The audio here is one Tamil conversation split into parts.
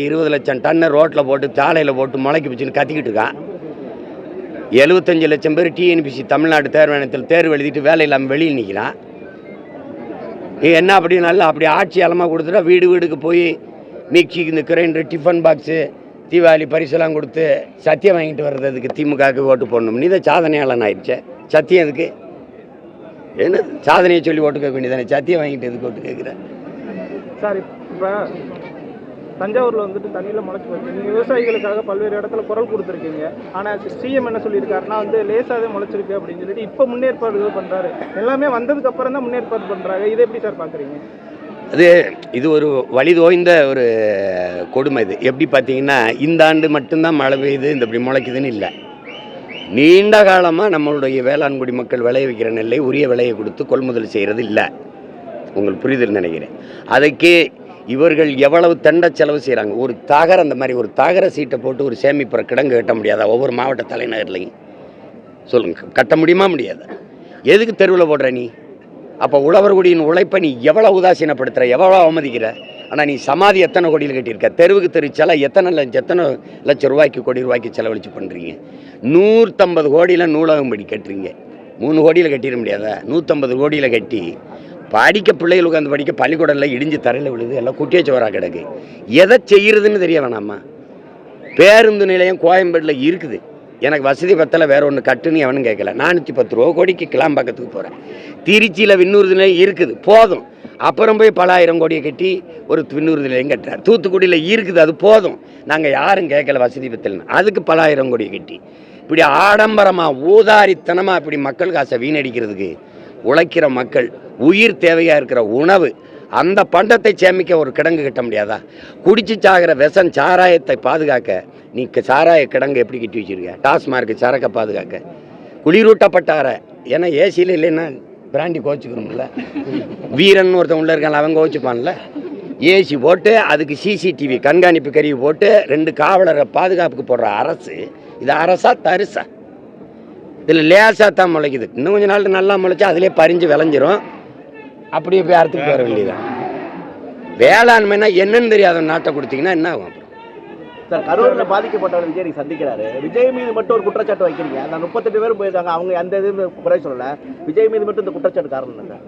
இருபது லட்சம் டன்னை ரோட்டில் போட்டு சாலையில் போட்டு முளைக்கி பிடிச்சின்னு கத்திக்கிட்டு இருக்கான். எழுபத்தஞ்சு லட்சம் பேர் டிஎன்பிசி தமிழ்நாடு தேர்வாணையத்தில் தேர்வு எழுதிட்டு வேலை இல்லாமல் வெளியில் நிற்கிறான் என்ன அப்படி நல்லா அப்படி ஆட்சி அலமாக கொடுத்துட்டா வீடு வீடுக்கு போய் மிக்சி இந்த கிரைண்டர் டிஃபன் பாக்ஸு தீபாவளி பரிசெல்லாம் கொடுத்து சத்தியம் வாங்கிட்டு வர்றதுக்கு திமுகவுக்கு ஓட்டு போடணும். நீ தான் சாதனையாளன் ஆயிடுச்சே. சத்தியம் இதுக்கு என்ன சாதனையை சொல்லி ஓட்டு கேட்க வேண்டியதானே சத்தியம் வாங்கிட்டு எதுக்கு ஓட்டு கேட்குறேன் சார் இப்போ தஞ்சாவூரில் வந்துட்டு தண்ணியில் முளைச்சி போச்சு. நீங்கள் விவசாயிகளுக்காக பல்வேறு இடத்துல குரல் கொடுத்துருக்கீங்க. ஆனால் சிஎம் என்ன சொல்லியிருக்காருன்னா வந்து லேசாகவே முளைச்சிருக்கு அப்படின்னு சொல்லிட்டு இப்போ முன்னேற்பாடுகள் பண்ணுறாரு எல்லாமே வந்ததுக்கு அப்புறம் தான் முன்னேற்பாடு பண்ணுறாங்க இதை எப்படி சார் பார்க்குறீங்க அது இது ஒரு வழி தோய்ந்த ஒரு கொடுமை இது. எப்படி பார்த்தீங்கன்னா இந்த ஆண்டு மட்டும்தான் மழை பெய்யுது இந்த இப்படி முளைக்குதுன்னு இல்லை. நீண்ட காலமாக நம்மளுடைய வேளாண் குடி மக்கள் விளைய வைக்கிற நெல்லை உரிய விலையை கொடுத்து கொள்முதல் செய்கிறது இல்லை. உங்களுக்கு புரிதல் நினைக்கிறேன். அதுக்கு இவர்கள் எவ்வளவு தண்ட செலவு செய்கிறாங்க ஒரு தகர அந்த மாதிரி ஒரு தகர சீட்டை போட்டு ஒரு சேமிப்புற கிடங்கு கட்ட முடியாதா? ஒவ்வொரு மாவட்ட தலைநகர்லையும். சொல்லுங்க. கட்ட முடியுமா முடியாதா? எதுக்கு தெருவில் போடுற நீ? அப்போ உழவர்குடியின் உழைப்பை நீ எவ்வளோ உதாசீனப்படுத்துகிற எவ்வளோ அவமதிக்கிற? ஆனால் நீ சமாதி எத்தனை கோடியில் கட்டியிருக்க? தெருவுக்கு தெரு செல எத்தனை லட்சம் எத்தனை லட்சம் ரூபாய்க்கு கோடி ரூபாய்க்கு செலவழிச்சு பண்ணுறீங்க நூற்றம்பது கோடியில் நூலகம் படி கட்டுறீங்க. மூணு கோடியில் கட்டிட முடியாதா? நூற்றம்பது கோடியில் கட்டி படிக்க பிள்ளைகள் உட்காந்து படிக்க பள்ளிக்கூடம்ல இடிஞ்சு தரையில் விழுது எல்லாம் குட்டியச்சோரா கிடக்கு. எதை செய்கிறதுன்னு தெரிய வேணாமா பேருந்து நிலையம் கோயம்பேட்டில் இருக்குது. எனக்கு வசதி பத்தலை வேற ஒன்று கட்டுன்னு எவனும் கேட்கல நானூற்றி பத்து ரூபா கோடிக்கு கிளாம்பாக்கத்துக்கு போகிறேன் திருச்சியில் விண்ணூறு நிலையம் இருக்குது போதும். அப்புறம் போய் பல ஆயிரம் கோடியை கட்டி ஒரு விண்ணூறு நிலையம் கட்டுறார். தூத்துக்குடியில் இருக்குது அது போதும். நாங்கள் யாரும் கேட்கல வசதி பத்தலன்னு. அதுக்கு பல ஆயிரம் கோடியை கட்டி. இப்படி ஆடம்பரமாக ஊதாரித்தனமாக இப்படி மக்கள் காசை வீணடிக்கிறதுக்கு உழைக்கிற மக்கள் உயிர் தேவையாக இருக்கிற உணவு அந்த பண்டத்தை சேமிக்க ஒரு கிடங்கு கட்ட முடியாதா? குடிச்சு சாகிற விஷம் சாராயத்தை பாதுகாக்க நீ சாராய கிடங்கு எப்படி கட்டி வச்சிருக்க? டாஸ்மார்க்கு சரக்கை பாதுகாக்க. குளிரூட்டப்பட்ட அறை ஏன்னா ஏசியில் இல்லைன்னா பிராண்டி கோச்சுக்கணும்ல. வீரன் ஒருத்தன் உள்ள இருக்கான் அவன் கோச்சுப்பான்ல. ஏசி போட்டு அதுக்கு சிசிடிவி கண்காணிப்பு கருவி போட்டு ரெண்டு காவலரை பாதுகாப்புக்கு போடுற அரசு இது அரசா தரிசா? இதில் லேசாக தான் முளைக்குது. இன்னும் கொஞ்ச நாள் நல்லா முளைச்சா அதிலே பறிஞ்சு விளைஞ்சிரும். அப்படியே போய் அறுத்துட்டு வர வேண்டியதான் வேளாண்மைனா என்னன்னு தெரியாத நாட்டை கொடுத்தீங்கன்னா என்ன ஆகும் சார் கரூரில் பாதிக்கப்பட்டவர் விஜய் சந்திக்கிறாரு. விஜய் மீது மட்டும் ஒரு குற்றச்சாட்டு வைக்கிறீங்க. அந்த முப்பத்தெட்டு பேரும் போயிருக்காங்க. அவங்க எந்த இதுவும் குறை சொல்லல. விஜய் மீது மட்டும் இந்த குற்றச்சாட்டு காரணம் சார்?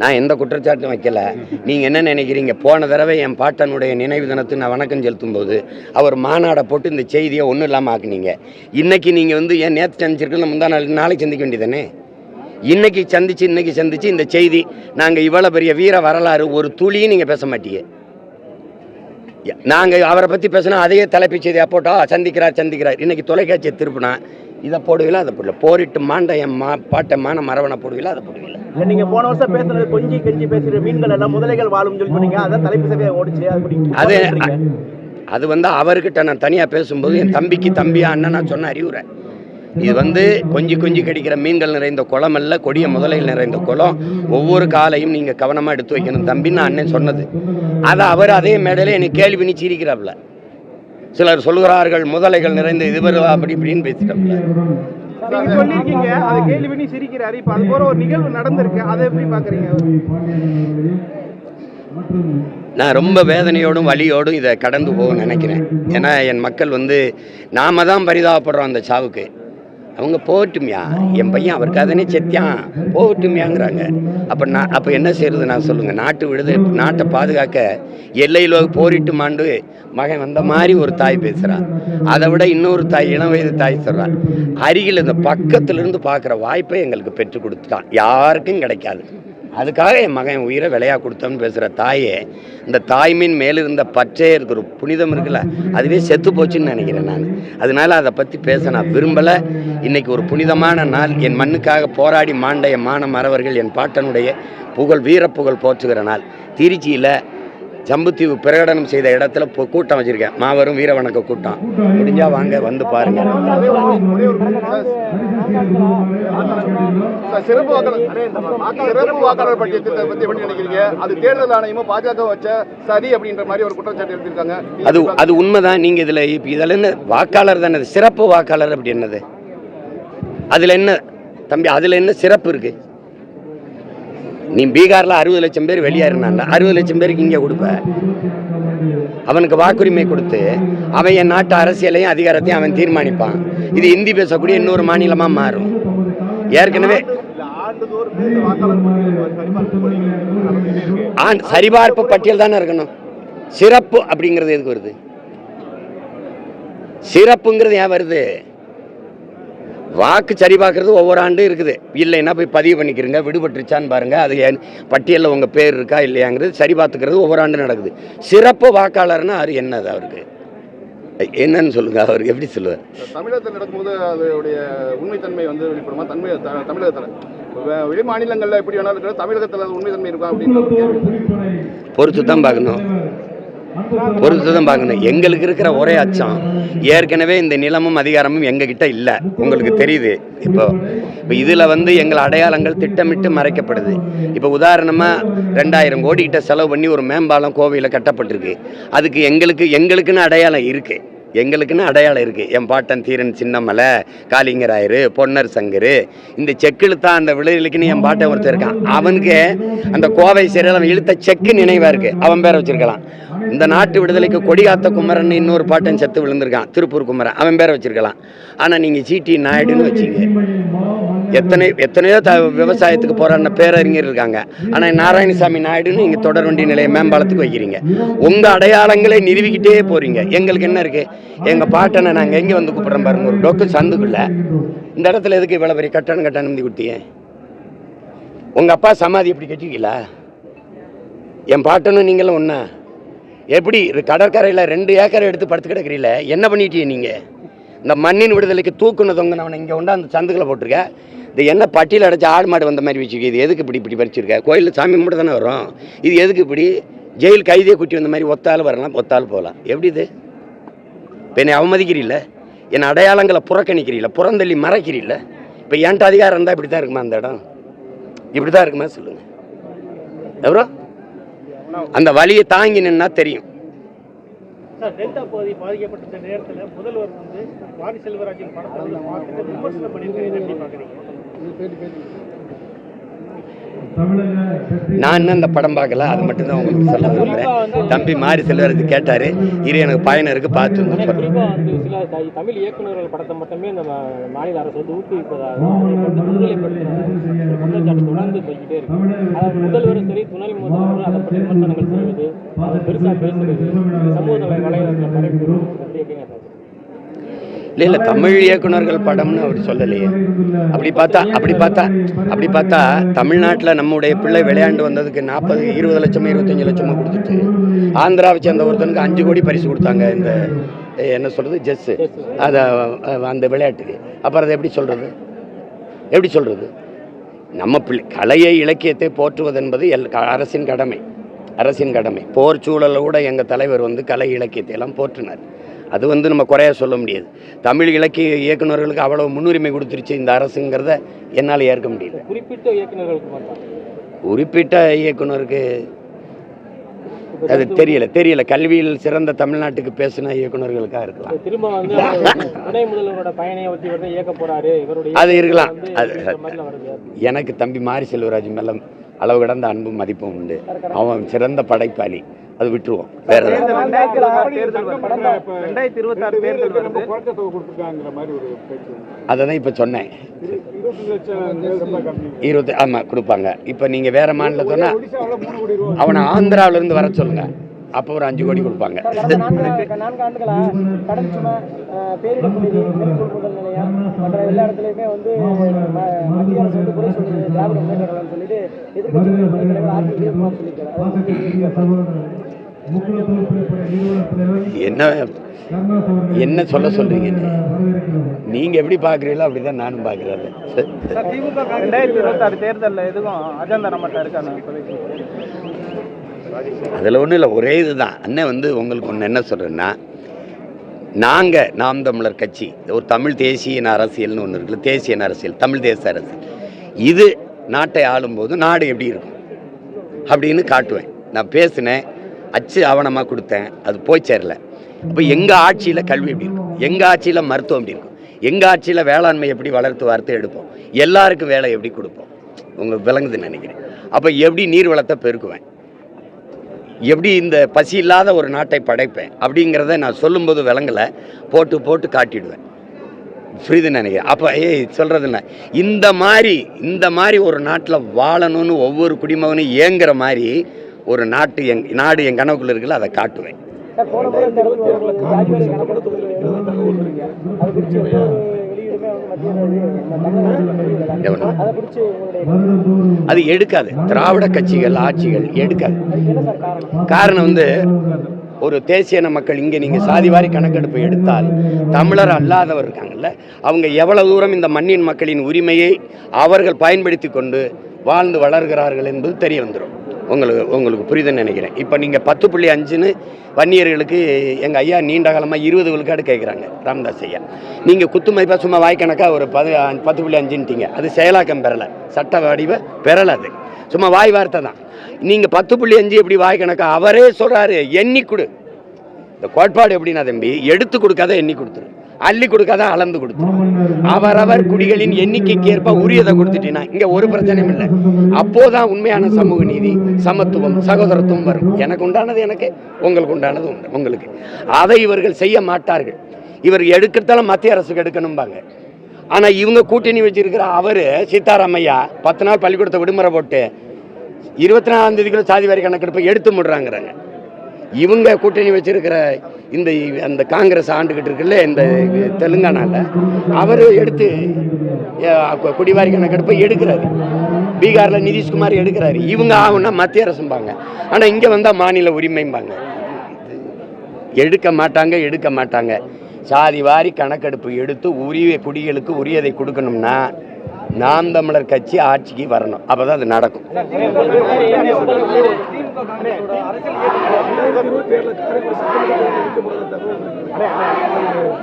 நான் எந்த குற்றச்சாட்டும் வைக்கல. நீங்கள் என்ன நினைக்கிறீங்க? போன தடவை என் பாட்டனுடைய நினைவு தினத்து நான் வணக்கம் செலுத்தும் போது அவர் மாநாடை போட்டு இந்த செய்தியை ஒன்றும் இல்லாமல் ஆக்குனீங்க. இன்னைக்கு நீங்கள் வந்து ஏன் நேற்று சந்திச்சிருக்கல முந்தா நாள் நாளைக்கு சந்திக்க வேண்டியதானே இன்னைக்கு சந்திச்சு இன்னைக்கு சந்திச்சு இந்த செய்தி நாங்கள் இவ்வளோ பெரிய வீர வரலாறு ஒரு துளியும் நீங்கள் பேச மாட்டீங்க. நாங்கள் அவரை பற்றி பேசினா அதையே தலைப்பு செய்தியாக போட்டா சந்திக்கிறார் சந்திக்கிறார். இன்னைக்கு தொலைக்காட்சியை திருப்பினா இதை போடுவீங்களா அதை போடல. போரிட்டு மாண்ட என் மா பாட்டை மான மரவனை போடுவீங்களா அதை போடுவீங்களா நீங்க போன வருஷம் பேசுனது கொஞ்சி கெஞ்சி பேசுற மீன்கள் எல்லாம் முதலைகள் வாழும் சொல்லி சொன்னீங்க. அதான் தலைப்பு சபையை ஓடிச்சு அது அது வந்து அவர்கிட்ட நான் தனியாக பேசும்போது என் தம்பிக்கு தம்பியா அண்ணனா சொன்ன அறிவுரை. இது வந்து கொஞ்சி கொஞ்சி கடிக்கிற மீன்கள் நிறைந்த குளம் அல்ல கொடிய முதலைகள் நிறைந்த குளம். ஒவ்வொரு காலையும் நீங்கள் கவனமாக எடுத்து வைக்கணும் தம்பின்னு அண்ணன் சொன்னது. அதை அவர் அதே மேடையில் என்னை கேள்வி பண்ணி சிரிக்கிறாப்புல. சிலர் சொல்கிறார்கள் முதலைகள் நிறைந்த இதுவர் அப்படி இப்படின்னு பேசிட்டாப்புல நீங்க சொல்லியிருக்கீங்க அதை கேள்வி பண்ணி சிரிக்கிறாரு. இப்போ அது போற ஒரு நிகழ்வு நடந்திருக்கு. அதை எப்படி பார்க்குறீங்க நான் ரொம்ப வேதனையோடும் வலியோடும் இதை கடந்து போக நினைக்கிறேன். ஏன்னா என் மக்கள் வந்து நாம தான் பரிதாபப்படுறோம் அந்த சாவுக்கு. அவங்க போகட்டும்யா. என் பையன் அவருக்கு அதனே செத்தியான் போகட்டும்யாங்கிறாங்க. அப்போ நான் அப்போ என்ன செய்யறது நான் சொல்லுங்கள் நாட்டு விடுது நாட்டை பாதுகாக்க எல்லையில் போரிட்டு மாண்டு மகன் வந்த மாதிரி ஒரு தாய் பேசுகிறான் அதை விட இன்னொரு தாய் இளம் வயது தாய் சொல்கிறான் அருகில் இந்த பக்கத்துலேருந்து பார்க்குற வாய்ப்பை எங்களுக்கு பெற்றுக் கொடுத்துட்டான். யாருக்கும் கிடைக்காது. அதுக்காக என் மகன் உயிரை விலையா கொடுத்தோம்னு பேசுகிற தாயே இந்த தாய்மின் மேலிருந்த பற்றே இருக்கிற புனிதம் இருக்குல்ல அதுவே செத்து போச்சுன்னு நினைக்கிறேன் நான். அதனால அதை பற்றி பேச நான் விரும்பலை. இன்றைக்கி ஒரு புனிதமான நாள். என் மண்ணுக்காக போராடி மாண்ட என் மான மறவர்கள் என் பாட்டனுடைய புகழ் வீரப்புகழ் போற்றுகிற நாள். திருச்சியில் ஜம்புத்தீவு பிரகடனம் செய்த இடத்துல இப்போ கூட்டம் வச்சுருக்கேன். மாபெரும் வீர வணக்க கூட்டம். முடிஞ்சா வாங்க வந்து பாருங்கள் சார், சிறப்பு வாக்காளர் பத்தி எப்படி நினைக்கிறீங்க? அது தேர்தல் ஆணையமும் பாஜக வச்ச சரி அப்படின்ற மாதிரி ஒரு குற்றச்சாட்டு எழுதியிருக்காங்க. அது அது உண்மைதான். நீங்கள் இதில் இப்போ இதில் என்ன வாக்காளர் தானே? சிறப்பு வாக்காளர் அப்படி என்னது? அதில் என்ன தம்பி அதில் என்ன சிறப்பு இருக்கு? நீ பீகாரில் அறுபது லட்சம் பேர் வெளியேறினால அறுபது லட்சம் பேருக்கு இங்கே கொடுப்ப. அவனுக்கு வாக்குரிமை கொடுத்து அவன் என் நாட்டு அரசியலையும் அதிகாரத்தையும் அவன் தீர்மானிப்பான். இது இந்தி பேசக்கூடிய இன்னொரு மாநிலமாக மாறும். ஏற்கனவே ஆண் சரிபார்ப்பு பட்டியல் தானே இருக்கணும். சிறப்பு அப்படிங்கிறது எதுக்கு வருது? சிறப்புங்கிறது ஏன் வருது? வாக்கு சரி பார்க்கறது ஒவ்வொரு ஆண்டும் இருக்குது. இல்லைன்னா போய் பதிவு பண்ணிக்கிறங்க விடுபட்டுருச்சான்னு பாருங்க. அது பட்டியலில் உங்கள் பேர் இருக்கா இல்லையாங்கிறது சரி பார்த்துக்கிறது ஒவ்வொரு ஆண்டும் நடக்குது. சிறப்பு வாக்காளர்னா அது என்னது அவருக்கு? என்னன்னு சொல்லுங்க அவர் எப்படி சொல்லுவார்? தமிழகத்தில் நடக்கும்போது அதோடைய உண்மைத்தன்மை வந்து வெளிப்படுமா? தன்மை தமிழகத்துல. வெளி மாநிலங்கள்ல எப்படி வேணாலும் தமிழகத்துல உண்மைத்தன்மை இருக்கா கேள்வி. பொறுத்து தான் பார்க்கணும். பொறுத்து தான் பார்க்கணும். எங்களுக்கு இருக்கிற ஒரே அச்சம். ஏற்கனவே இந்த நிலமும் அதிகாரமும் எங்ககிட்ட இல்லை. உங்களுக்கு தெரியுது. இப்போ இப்போ இதில் வந்து எங்கள் அடையாளங்கள் திட்டமிட்டு மறைக்கப்படுது. இப்போ உதாரணமாக ரெண்டாயிரம் கோடி கிட்ட செலவு பண்ணி ஒரு மேம்பாலம் கோவையில் கட்டப்பட்டிருக்கு. அதுக்கு எங்களுக்கு எங்களுக்குன்னு அடையாளம் இருக்குது எங்களுக்குன்னு அடையாளம் இருக்குது என் பாட்டன் தீரன் சின்னமலை காளிங்கராயரு பொன்னர் சங்கரு. இந்த செக்கு இழுத்தா அந்த விளைநிலைக்குன்னு என் பாட்டன் ஒருத்தர் இருக்கான். அவனுக்கு அந்த கோவை சிறையில் அவன் இழுத்த செக்கு நினைவாக இருக்குது அவன் பேரை வச்சிருக்கலாம். இந்த நாட்டு விடுதலைக்கு கொடிகாத்த குமரன் இன்னொரு பாட்டன் செத்து விழுந்திருக்கான். திருப்பூர் குமரன். அவன் பேரை வச்சிருக்கலாம். ஆனால் நீங்கள் ஜிடி நாயுடுன்னு வச்சிங்க. எத்தனை எத்தனையோ த விவசாயத்துக்கு போராடின பேரறிஞர் இருக்காங்க. ஆனால் நாராயணசாமி நாயுடுன்னு நீங்கள் தொடர் வண்டி நிலைய மேம்பாலத்துக்கு வைக்கிறீங்க. உங்கள் அடையாளங்களை நிறுவிக்கிட்டே போகிறீங்க எங்களுக்கு என்ன இருக்குது எங்கள் பாட்டனை நாங்கள் எங்கே வந்து கூப்பிட்றோம் பாருங்க ஒரு டொக்கு சந்துக்குள்ள. இந்த இடத்துல எதுக்கு இவ்வளோ பெரிய கட்டணம் கட்ட அனுமதி கொடுத்தீங்க? உங்கள் அப்பா சமாதி எப்படி கட்டிக்கல என் பாட்டனும் நீங்களும் ஒன்றா எப்படி கடற்கரையில் ரெண்டு ஏக்கரை எடுத்து படுத்து கிடக்குறீல? என்ன பண்ணிட்டீங்க நீங்கள் இந்த மண்ணின் விடுதலைக்கு தூக்குன தொங்கினவனை இங்கே கொண்டா அந்த சந்துக்களை போட்டிருக்க. இது என்ன பட்டியல் அடைச்சி ஆடு மாடு வந்த மாதிரி வச்சுக்க இது எதுக்கு இப்படி இப்படி பறிச்சிருக்க? கோயிலில் சாமி மட்டும் தானே வரும் இது எதுக்கு இப்படி? ஜெயில் கைதியை குட்டி வந்த மாதிரி ஒத்தால் வரலாம் ஒத்தால் போகலாம். எப்படி இது? இப்போ என்னை அவமதிக்கிறீல்ல? என் அடையாளங்களை புறக்கணிக்கிறீல்ல? புறந்தள்ளி மறைக்கிறீல்ல? இப்போ என்கிட்ட அதிகாரம் இருந்தால் இப்படி தான் இருக்குமா அந்த இடம்? இப்படி தான் இருக்குமா? சொல்லுங்கள் எவ்வளோ அந்த வலியை தாங்கி நின்னா தெரியும். டெல்டா பகுதி பாதிக்கப்பட்ட நேரத்தில் முதல்வர் வந்து செல்வராஜின் படத்தை விமர்சனம் பண்ணியிருக்காரு. எப்படி பார்க்குறீங்க நான் இன்னும் அந்த படம் பார்க்கல அது மட்டும்தான் உங்களுக்கு சொல்ல விரும்புகிறேன் தம்பி மாறி செல்வராஜ் கேட்டார். இரு எனக்கு பயணம் இருக்குது பார்த்து தமிழ் இயக்குநர்கள் படத்தை மட்டுமே இந்த மாநில அரசு வந்து ஊக்குவிப்பதாக தொடர்ந்து போய்கிட்டே இருக்கு. முதல்வரும் சரி துணை முதல்வரும் அதை பற்றி விமர்சனங்கள் செய்வது அதை பெருசா சமூக வலைதளத்தில் பரப்பி அப்படி எப்படிங்க இல்லை இல்லை தமிழ் இயக்குனர்கள் படம்னு அவர் சொல்லலையே. அப்படி பார்த்தா அப்படி பார்த்தா அப்படி பார்த்தா தமிழ்நாட்டில் நம்முடைய பிள்ளை விளையாண்டு வந்ததுக்கு நாற்பது இருபது லட்சமோ இருபத்தஞ்சி லட்சமோ கொடுத்துட்டு ஆந்திராவை சேர்ந்த ஒருத்தனுக்கு அஞ்சு கோடி பரிசு கொடுத்தாங்க இந்த என்ன சொல்கிறது ஜெஸ்ஸு அதை அந்த விளையாட்டுக்கு. அப்புறம் அதை எப்படி சொல்கிறது எப்படி சொல்கிறது நம்ம பிள்ளை கலையை இலக்கியத்தை போற்றுவது என்பது எல் க- அரசின் கடமை. அரசின் கடமை. போர் சூழலில் கூட எங்கள் தலைவர் வந்து கலை இலக்கியத்தை எல்லாம் போற்றினார். அது வந்து நம்ம குறைய சொல்ல முடியாது. தமிழ் இலக்கிய இயக்குனர்களுக்கு அவ்வளவு முன்னுரிமை கொடுத்துருச்சு இந்த அரசுங்கிறத என்னால் ஏற்க முடியல. குறிப்பிட்ட இயக்குநர்களுக்கு குறிப்பிட்ட இயக்குனருக்கு அது தெரியல தெரியல. கல்வியில் சிறந்த தமிழ்நாட்டுக்கு பேசின இயக்குனர்களுக்காக இருக்கலாம். இப்ப திரும்ப வந்து துணை முதல்வரோட பயணியை வச்சு இவர் தான் இயக்க போறாரு. இவருடைய அது இருக்கலாம். அது- எனக்கு தம்பி மாரி செல்வராஜ் மேல அளவு கடந்த அன்பும் மதிப்பும் உண்டு. அவன் சிறந்த படைப்பாளி. அது விட்டுருவோம். வேற அதை தான் இப்போ சொன்னேன். இருபத்தி ஆமாம் கொடுப்பாங்க. இப்போ நீங்கள் வேற மாநிலத்தோன்னா அவனை ஆந்திராவுல இருந்து வர சொல்லுங்க. அப்போ ஒரு அஞ்சு கோடி கொடுப்பாங்க. என்ன என்ன சொல்ல சொல்றீங்க நீங்க எப்படி பார்க்குறீங்களோ அப்படிதான் நானும் இப்போதைக்கு அதில் ஒன்றும் இல்லை ஒரே இதுதான். அண்ணன் வந்து உங்களுக்கு ஒன்று என்ன சொல்கிறேன்னா நாங்கள் நாம் தமிழர் கட்சி ஒரு தமிழ் தேசிய அரசியல்னு ஒன்று இருக்குல்ல தேசிய அரசியல் தமிழ் தேச அரசியல். இது நாட்டை ஆளும்போது நாடு எப்படி இருக்கும்? அப்படின்னு காட்டுவேன். நான் பேசினேன் அச்சு ஆவணமாக கொடுத்தேன். அது போய் சேரல. அப்போ எங்கள் ஆட்சியில் கல்வி எப்படி இருக்கும்? எங்கள் ஆட்சியில் மருத்துவம் எப்படி இருக்கும்? எங்கள் ஆட்சியில் வேளாண்மை எப்படி வளர்த்து வார்த்தை எடுப்போம்? எல்லாருக்கும் வேலை எப்படி கொடுப்போம்? உங்களுக்கு விளங்குதுன்னு நினைக்கிறேன். அப்போ எப்படி நீர் வளத்தை பெருக்குவேன்? எப்படி இந்த பசி இல்லாத ஒரு நாட்டை படைப்பேன்? அப்படிங்கிறத நான் சொல்லும்போது விளங்கலை. போட்டு போட்டு காட்டிடுவேன். புரியுதுன்னு நினைக்கிறேன். அப்போ ஏய் சொல்கிறது என்ன? இந்த மாதிரி இந்த மாதிரி ஒரு நாட்டில் வாழணும்னு ஒவ்வொரு குடிமகனும் ஏங்குற மாதிரி ஒரு நாட்டு எங் நாடு என் கனவுக்குள்ள இருக்குல்ல அதை காட்டுவேன். அதை எடுக்காது. திராவிட கட்சிகள் ஆட்சிகள் எடுக்காது. காரணம்? வந்து ஒரு தேசியன மக்கள் இங்கே நீங்கள் சாதிவாரி கணக்கெடுப்பு எடுத்தால் தமிழர் அல்லாதவர் இருக்காங்கல்ல அவங்க எவ்வளவு தூரம் இந்த மண்ணின் மக்களின் உரிமையை அவர்கள் பயன்படுத்தி கொண்டு வாழ்ந்து வளர்கிறார்கள் என்பது தெரிய வந்துடும் உங்களுக்கு உங்களுக்கு புரியுதுன்னு நினைக்கிறேன். இப்போ நீங்கள் பத்து புள்ளி அஞ்சுன்னு வன்னியர்களுக்கு எங்கள் ஐயா நீண்ட காலமாக இருபது விழுக்காடு கேட்குறாங்க ராமதாஸ் ஐயா. நீங்கள் குத்து மதிப்பாக சும்மா வாய்க்கணக்காக ஒரு பது பத்து புள்ளி அஞ்சுன்ட்டீங்க. அது செயலாக்கம் பெறலை. சட்ட வடிவ பெறலை அது. சும்மா வாய் வார்த்தை தான். நீங்கள் பத்து புள்ளி அஞ்சு எப்படி வாய்க்கணக்கா அவரே சொல்கிறாரு எண்ணி கொடு. இந்த கோட்பாடு எப்படின்னா தம்பி எடுத்து கொடுக்காத எண்ணி கொடுத்துரு. அள்ளி கொடுக்காத அளந்து கொடுத்தோம் அவரவர் குடிகளின் எண்ணிக்கைக்கு ஏற்ப உரியதை கொடுத்துட்டீங்கன்னா இங்கே ஒரு பிரச்சனையும் இல்லை. அப்போதான் உண்மையான சமூக நீதி சமத்துவம் சகோதரத்துவம் வரும். எனக்கு உண்டானது எனக்கு உங்களுக்கு உண்டானது உண்டு உங்களுக்கு. அதை இவர்கள் செய்ய மாட்டார்கள். இவர் எடுக்கிறதால மத்திய அரசுக்கு எடுக்கணும்பாங்க. ஆனால் இவங்க கூட்டணி வச்சிருக்கிற அவர் சீதாராமையா பத்து நாள் பள்ளிக்கூடத்தை விடுமுறை போட்டு இருபத்தி நாலாம் தேதிக்குள்ள சாதி வாரி கணக்கெடுப்பை எடுத்து முடுறாங்கிறாங்க. இவங்க கூட்டணி வச்சிருக்கிற இந்த அந்த காங்கிரஸ் ஆண்டுகிட்டு இருக்குல்ல இந்த தெலுங்கானாவில் அவர் எடுத்து குடிவாரி கணக்கெடுப்பை எடுக்கிறாரு. பீகாரில் நிதிஷ்குமார் எடுக்கிறாரு. இவங்க ஆகுன்னா மத்திய அரசும்பாங்க. ஆனால் இங்கே வந்தால் மாநில உரிமைம்பாங்க. எடுக்க மாட்டாங்க எடுக்க மாட்டாங்க. சாதி வாரி கணக்கெடுப்பு எடுத்து உரிய குடிகளுக்கு உரியதை கொடுக்கணும்னா நாம் தமிழர் கட்சி ஆட்சிக்கு வரணும். அப்போ தான் அது நடக்கும்.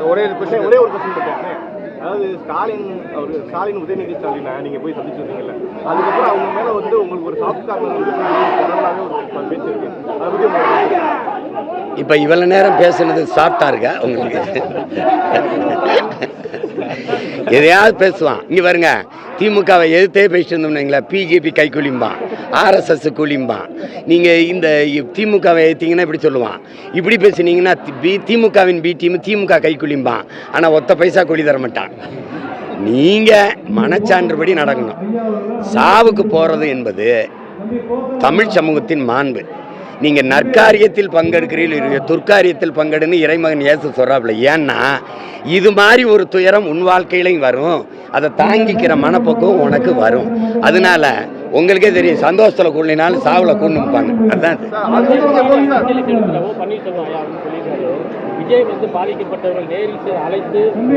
ஒரே ஒரே ஒரு கொஸ்டின் அதாவது ஸ்டாலின் அவர் ஸ்டாலின் உதயநிதி ஸ்டாலினை நீங்க போய் சந்திச்சிருந்தீங்கல்ல அதுக்கப்புறம் அவங்க மேல வந்து உங்களுக்கு ஒரு சாஃப்ட் கார்னர் ஒரு பேச்சு இருக்கு. அதை இப்போ இவ்வளோ நேரம் பேசுனது சாப்பிட்டா இருக்கா உங்களுக்கு? எதையாவது பேசுவான் இங்கே பாருங்க திமுகவை எதிர்த்தே பேசிட்டு இருந்தோம்னீங்களா பிஜேபி கை குளிம்பான் ஆர்எஸ்எஸ் குளிம்பான் நீங்கள் இந்த திமுகவை எதிர்த்தீங்கன்னா இப்படி சொல்லுவான். இப்படி பேசுனீங்கன்னா பி திமுகவின் பி டீம் திமுக கை குளிம்பான் ஆனால் ஒத்த பைசா கூலி தர மாட்டான். நீங்கள் மனச்சான்றுபடி நடக்கணும். சாவுக்கு போகிறது என்பது தமிழ் சமூகத்தின் மாண்பு. நீங்கள் நற்காரியத்தில் பங்கெடுக்கிறீர்கள் துர்க்காரியத்தில் பங்கெடுன்னு இறைமகன் இயேசு சொல்கிறாப்புல ஏன்னா இது மாதிரி ஒரு துயரம் உன் வாழ்க்கையிலையும் வரும். அதை தாங்கிக்கிற மனப்பக்குவம் உனக்கு வரும். அதனால உங்களுக்கே தெரியும் சந்தோஷத்தில் கூடலினாலும் சாவில் கூண்டு அதுதான் விஜய் வந்து பாதிக்கப்பட்டவர்கள் நேரில் அழைத்து இந்த